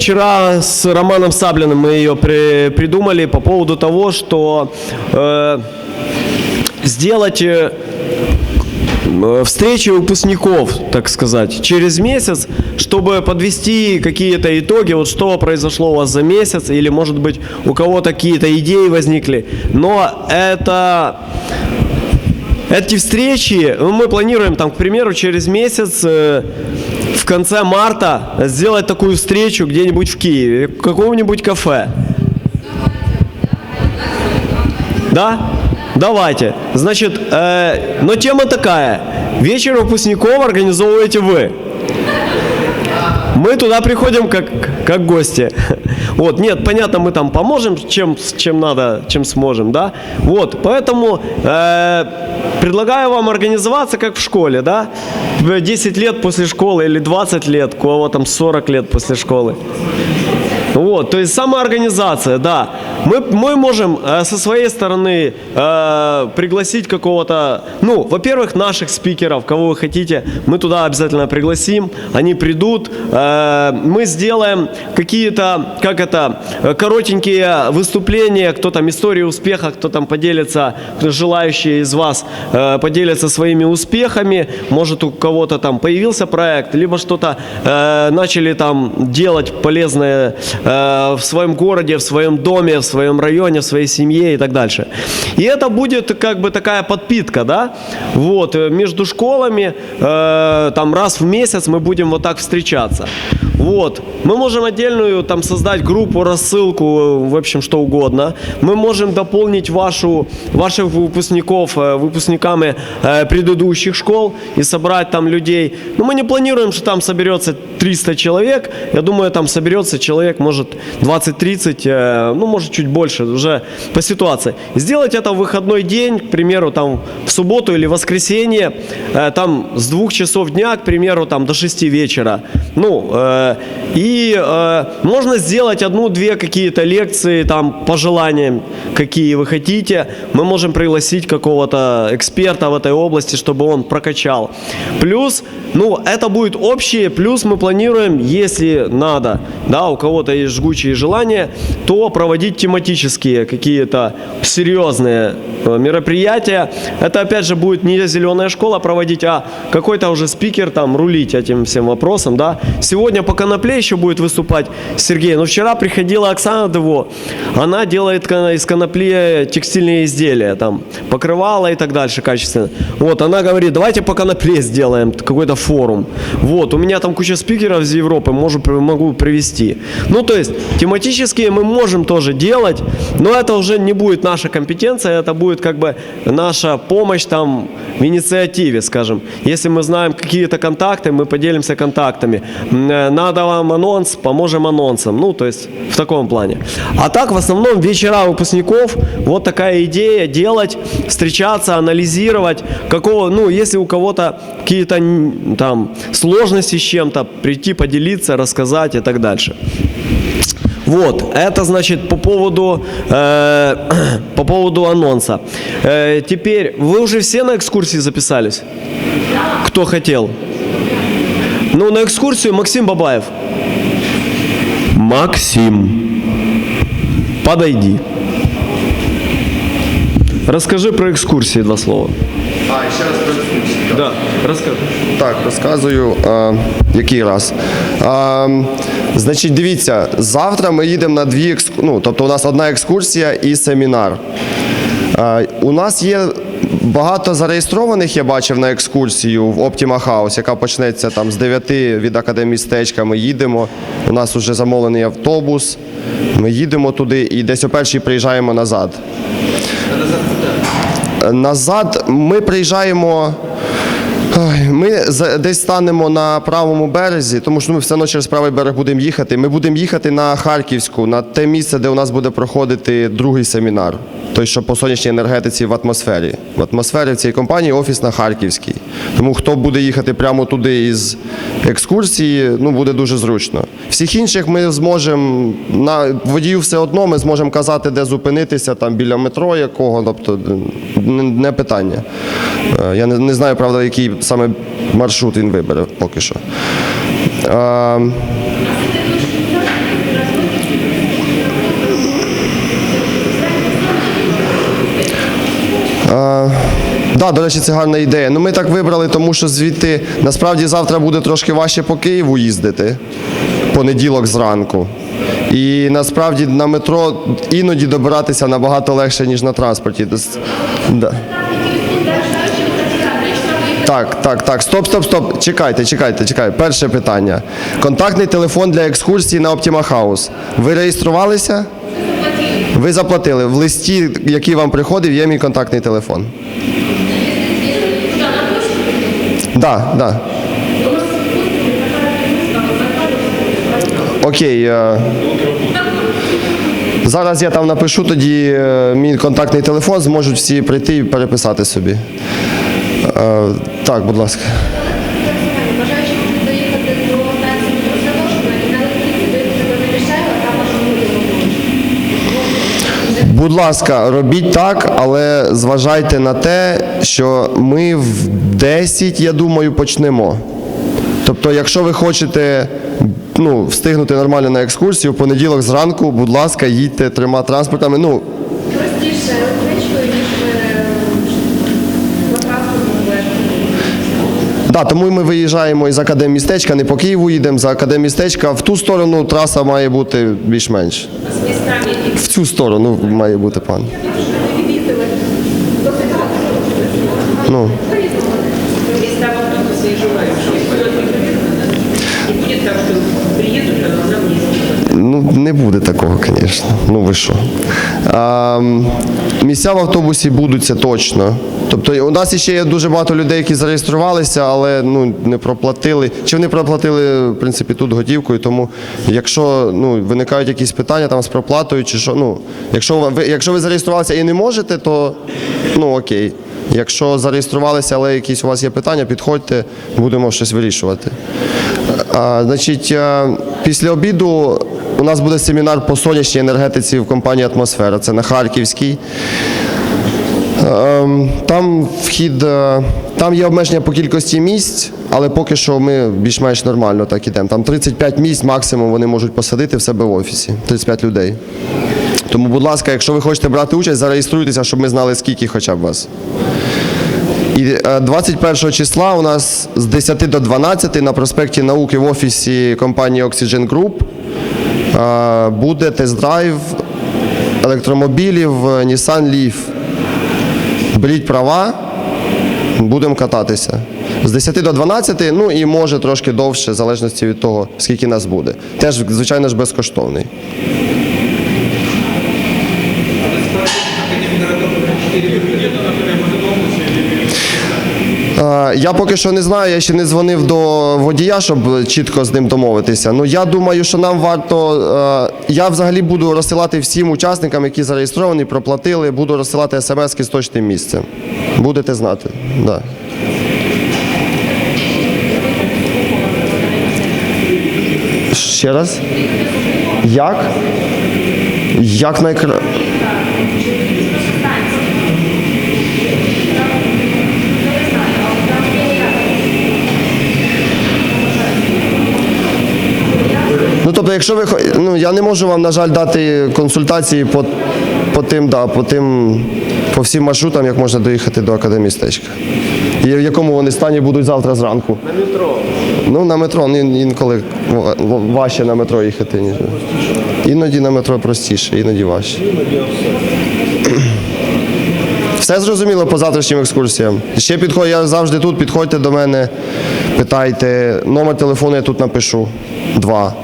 Вчера с Романом Саблиным мы ее при- придумали по поводу того, что э, сделать э, э, встречи выпускников, так сказать, через месяц, чтобы подвести какие-то итоги, вот что произошло у вас за месяц, или, может быть, у кого-то какие-то идеи возникли. Но это эти встречи ну, мы планируем, там, к примеру, через месяц, э, в конце марта, сделать такую встречу где-нибудь в Киеве, в каком-нибудь кафе. Да? Давайте. Значит, э, но тема такая. Вечер выпускников организовываете вы. Мы туда приходим как, как гости. Вот, нет, понятно, мы там поможем, чем, чем надо, чем сможем, да. Вот, поэтому э, предлагаю вам организоваться как в школе, да. 10 лет после школы или 20 лет, кого там 40 лет после школы. Вот, то есть самоорганизация, да. Мы, мы можем э, со своей стороны э, пригласить какого-то, ну, во-первых, наших спикеров, кого вы хотите, мы туда обязательно пригласим, они придут, э, мы сделаем какие-то, как это, э, коротенькие выступления, кто там истории успеха, кто там поделится, желающие из вас э, поделятся своими успехами, может у кого-то там появился проект, либо что-то э, начали там делать полезное э, в своем городе, в своем доме, в своем районе, в своей семье и так дальше. И это будет как бы такая подпитка, да, вот, э, между школами, э, там раз в месяц мы будем вот так встречаться. Вот. Мы можем отдельную там создать группу, рассылку, в общем, что угодно. Мы можем дополнить вашу, ваших выпускников э, выпускниками э, предыдущих школ и собрать там людей. Но мы не планируем, что там соберется 300 человек. Я думаю, там соберется человек, может, 20-30, э, ну, может, чуть больше, уже по ситуации. Сделать это в выходной день, к примеру, там в субботу или воскресенье, там с двух часов дня, к примеру, там до 6 вечера. Ну, и э, можно сделать одну-две какие-то лекции, там, по желаниям, какие вы хотите. Мы можем пригласить какого-то эксперта в этой области, чтобы он прокачал. Плюс, ну, это будет общее, плюс мы планируем, если надо, да, у кого-то есть жгучие желания, то проводить тематические какие-то серьезные э, мероприятия. Это, опять же, будет не зеленая школа проводить, а какой-то уже спикер там рулить этим всем вопросом, да. Сегодня по конопле еще будет выступать Сергей, но вчера приходила Оксана Дево, она делает из конопли текстильные изделия, там, покрывала и так дальше качественно. Вот, она говорит, давайте по конопле сделаем какой-то форум. Вот, у меня там куча спикеров из Европы, можу, могу привести. Ну, то есть, тематические мы можем тоже делать, но это уже не будет наша компетенция, это будет как бы наша помощь там в инициативе, скажем. Если мы знаем какие-то контакты, мы поделимся контактами. Э, Надо вам анонс, поможем анонсом. Ну, то есть в таком плане. А так, в основном, вечера выпускников, вот такая идея делать, встречаться, анализировать, какого, ну, если у кого-то какие-то там сложности с чем-то, прийти, поделиться, рассказать и так дальше. Вот, это значит по поводу, э, по поводу анонса. Э, теперь, вы уже все на экскурсии записались? Кто хотел? Ну, на экскурсию Максим Бабаев. Максим, подойди. Расскажи про экскурсии два слова. А, ще раз про екскурсію. Да, расскажи. Так, розказую, а, який раз. А, значить, дивіться, завтра ми їдемо на дві екскурсії. Ну, тобто у нас одна екскурсія і семінар. А, у нас є багато зареєстрованих, я бачив на екскурсію в Optima House, яка почнеться там з 9 від академістечка. Ми їдемо. У нас вже замовлений автобус. Ми їдемо туди і десь о першій приїжджаємо назад. Назад ми приїжджаємо. Ми десь станемо на правому березі, тому що ми все одно через правий берег будемо їхати. Ми будемо їхати на Харківську, на те місце, де у нас буде проходити другий семінар. Той, що по сонячній енергетиці в атмосфері. В атмосфері в цій компанії офіс на Харківській. Тому хто буде їхати прямо туди із екскурсії, ну буде дуже зручно. Всіх інших ми зможемо на водію все одно ми зможемо казати, де зупинитися, там біля метро якого, тобто не, питання. Е, Я не, не знаю, правда, який саме маршрут він вибере поки що. Да, до речі, це гарна ідея. Ну ми так вибрали, тому що звідти насправді завтра буде трошки важче по Києву їздити. Понеділок зранку. І насправді на метро іноді добиратися набагато легше, ніж на транспорті. Да. Так, так, так. Стоп, стоп, стоп. Чекайте, чекайте, чекайте. Перше питання. Контактний телефон для екскурсії на Optima House. Ви реєструвалися? Ви заплатили. В листі, який вам приходив, є мій контактний телефон. Да, да. Окей. е, Зараз я там напишу тоді е, мій контактний телефон, зможуть всі прийти і переписати собі. Е, Так, будь ласка. Бажаючи можуть доїхати до станції Запрошення і на електричці доїхати до Мішева, там може бути. Будь ласка, робіть так, але зважайте на те, що ми в 10, я думаю, почнемо. Тобто, якщо ви хочете ну, встигнути нормально на екскурсію, в понеділок зранку, будь ласка, їдьте трьома транспортами. Ну, Простіше електричкою, ніж е, на транспортному да, тому ми виїжджаємо із академмістечка, не по Києву їдемо, за академмістечка. В ту сторону траса має бути більш-менш. З містами, В цю сторону має бути пан. Ну. Места в автобусе и желаю, чтобы вперед не приедут. Не будет так, что приедут, а нам не Ну, не буде такого, звісно. Ну ви що? А, місця в автобусі будуть це точно. Тобто у нас ще є дуже багато людей, які зареєструвалися, але ну, не проплатили. Чи вони проплатили, в принципі, тут готівкою. Тому якщо ну, виникають якісь питання там з проплатою, чи що, ну, якщо ви, якщо ви зареєструвалися і не можете, то ну окей. Якщо зареєструвалися, але якісь у вас є питання, підходьте, будемо щось вирішувати. Значить, після обіду у нас буде семінар по сонячній енергетиці в компанії Атмосфера. Це на Харківській. Ем, Там вхід, е, там є обмеження по кількості місць, але поки що ми більш-менш нормально так ідемо. Там 35 місць максимум вони можуть посадити в себе в офісі. 35 людей. Тому, будь ласка, якщо ви хочете брати участь, зареєструйтеся, щоб ми знали, скільки хоча б вас. І е, 21 числа у нас з 10 до 12 на проспекті науки в офісі компанії Oxygen Group е, буде тест-драйв електромобілів е, Nissan Leaf. Беріть права, будемо кататися. З 10 до 12, ну і може трошки довше, в залежності від того, скільки нас буде. Теж, звичайно ж, безкоштовний. Е, Я поки що не знаю, я ще не дзвонив до водія, щоб чітко з ним домовитися. Ну я думаю, що нам варто. е, Я взагалі буду розсилати всім учасникам, які зареєстровані, проплатили, буду розсилати смс з точним місцем. Будете знати. Да. Ще раз? Як? Як найкра... тобто, якщо ви ну, я не можу вам, на жаль, дати консультації по, по тим, да, по тим, по всім маршрутам, як можна доїхати до академістечка. І в якому вони стані будуть завтра зранку. На метро. Ну, на метро, інколи ва- ва- важче на метро їхати, ніж. Іноді на метро простіше, іноді важче. Все зрозуміло по завтрашнім екскурсіям. Ще підходь, я завжди тут, підходьте до мене, питайте. Номер телефону я тут напишу. Два.